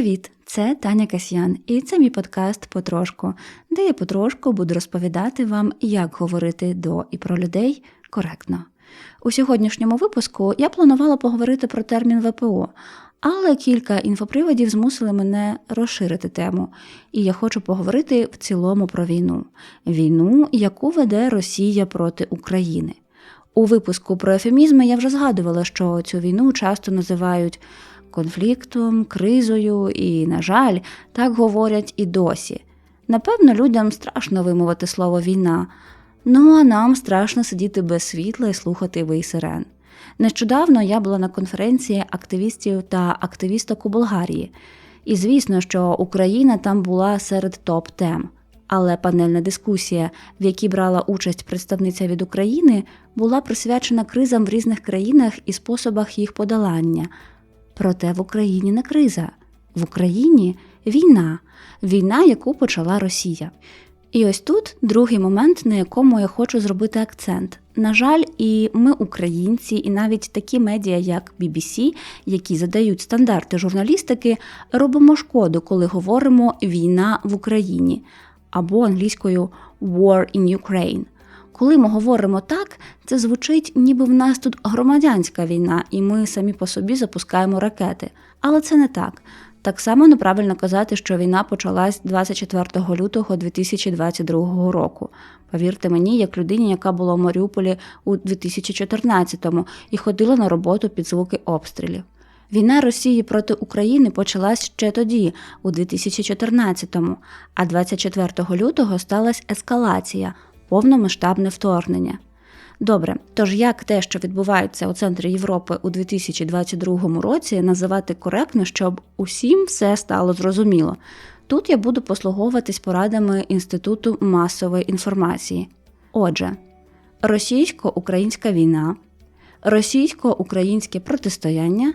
Привіт! Це Таня Касьян, і це мій подкаст Потрошку, де я потрошку буду розповідати вам, як говорити до і про людей коректно. У сьогоднішньому випуску я планувала поговорити про термін ВПО, але кілька інфоприводів змусили мене розширити тему, і я хочу поговорити в цілому про війну війну, яку веде Росія проти України. У випуску про ефемізми я вже згадувала, що цю війну часто називають конфліктом, кризою, і, на жаль, так говорять і досі. Напевно, людям страшно вимовити слово війна, ну а нам страшно сидіти без світла і слухати вий сирен. Нещодавно я була на конференції активістів та активісток у Болгарії, і звісно, що Україна там була серед топ тем. Але панельна дискусія, в якій брала участь представниця від України, була присвячена кризам в різних країнах і способах їх подолання. Проте в Україні не криза, в Україні війна, війна, яку почала Росія. І ось тут другий момент, на якому я хочу зробити акцент. На жаль, і ми, українці, і навіть такі медіа, як BBC, які задають стандарти журналістики, робимо шкоду, коли говоримо війна в Україні або англійською War in Ukraine. Коли ми говоримо так, це звучить, ніби в нас тут громадянська війна, і ми самі по собі запускаємо ракети. Але це не так. Так само неправильно казати, що війна почалась 24 лютого 2022 року. Повірте мені, як людині, яка була в Маріуполі у 2014-му і ходила на роботу під звуки обстрілів. Війна Росії проти України почалась ще тоді, у 2014-му, а 24 лютого сталася ескалація, повномасштабне вторгнення. Добре, тож як те, що відбувається у центрі Європи у 2022 році, називати коректно, щоб усім все стало зрозуміло? Тут я буду послуговуватись порадами Інституту масової інформації. Отже, російсько-українська війна, російсько-українське протистояння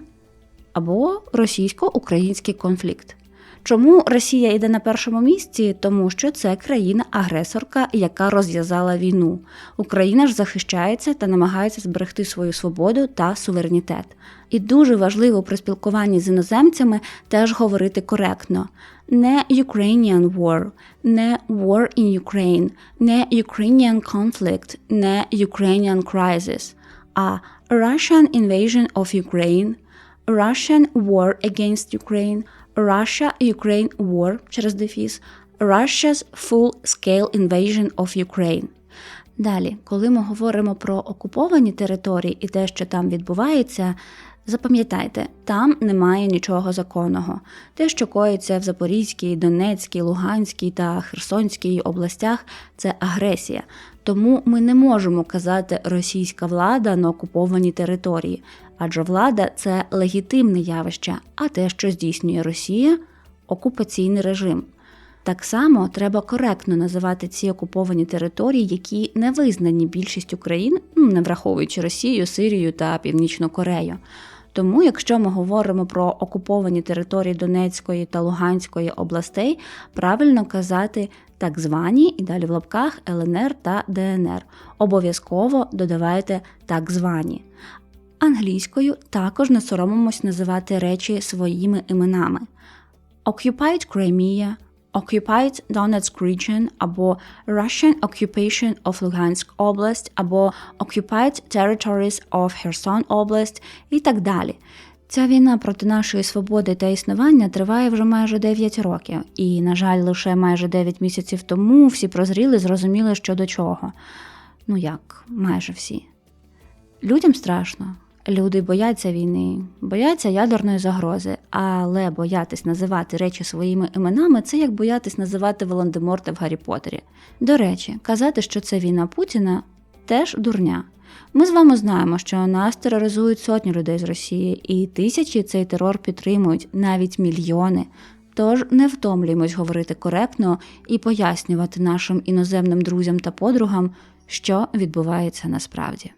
або російсько-український конфлікт. Чому Росія йде на першому місці? Тому що це країна-агресорка, яка розв'язала війну. Україна ж захищається та намагається зберегти свою свободу та суверенітет. І дуже важливо при спілкуванні з іноземцями теж говорити коректно. Не Ukrainian war, не war in Ukraine, не Ukrainian conflict, не Ukrainian crisis, а Russian invasion of Ukraine, Russian war against Ukraine, Russia-Ukraine War через дефіс, Russia's full-scale invasion of Ukraine. Далі, коли ми говоримо про окуповані території і те, що там відбувається, запам'ятайте, там немає нічого законного. Те, що коїться в Запорізькій, Донецькій, Луганській та Херсонській областях, це агресія. Тому ми не можемо казати російська влада на окупованій території адже влада це легітимне явище, а те, що здійснює Росія окупаційний режим. Так само треба коректно називати ці окуповані території, які не визнані більшістю країн, ну, не враховуючи Росію, Сирію та Північну Корею. Тому, якщо ми говоримо про окуповані території Донецької та Луганської областей, правильно казати так звані і далі в лапках ЛНР та ДНР. Обов'язково додавайте так звані. Англійською також не соромимось називати речі своїми іменами: Occupied Crimea, Occupied Donetsk Region або Russian Occupation of Lugansk Область або Occupied Territories of Kherson Область і так далі. Ця війна проти нашої свободи та існування триває вже майже 9 років, і, на жаль, лише майже 9 місяців тому всі прозріли, зрозуміли, що до чого. Ну як, майже всі. Людям страшно. Люди бояться війни, бояться ядерної загрози, але боятись називати речі своїми іменами це як боятись називати Волан-де-Морта в Гаррі Поттері. До речі, казати, що це війна Путіна, теж дурня. Ми з вами знаємо, що нас тероризують сотні людей з Росії, і тисячі цей терор підтримують, навіть мільйони. Тож не втомлюємось говорити коректно і пояснювати нашим іноземним друзям та подругам, що відбувається насправді.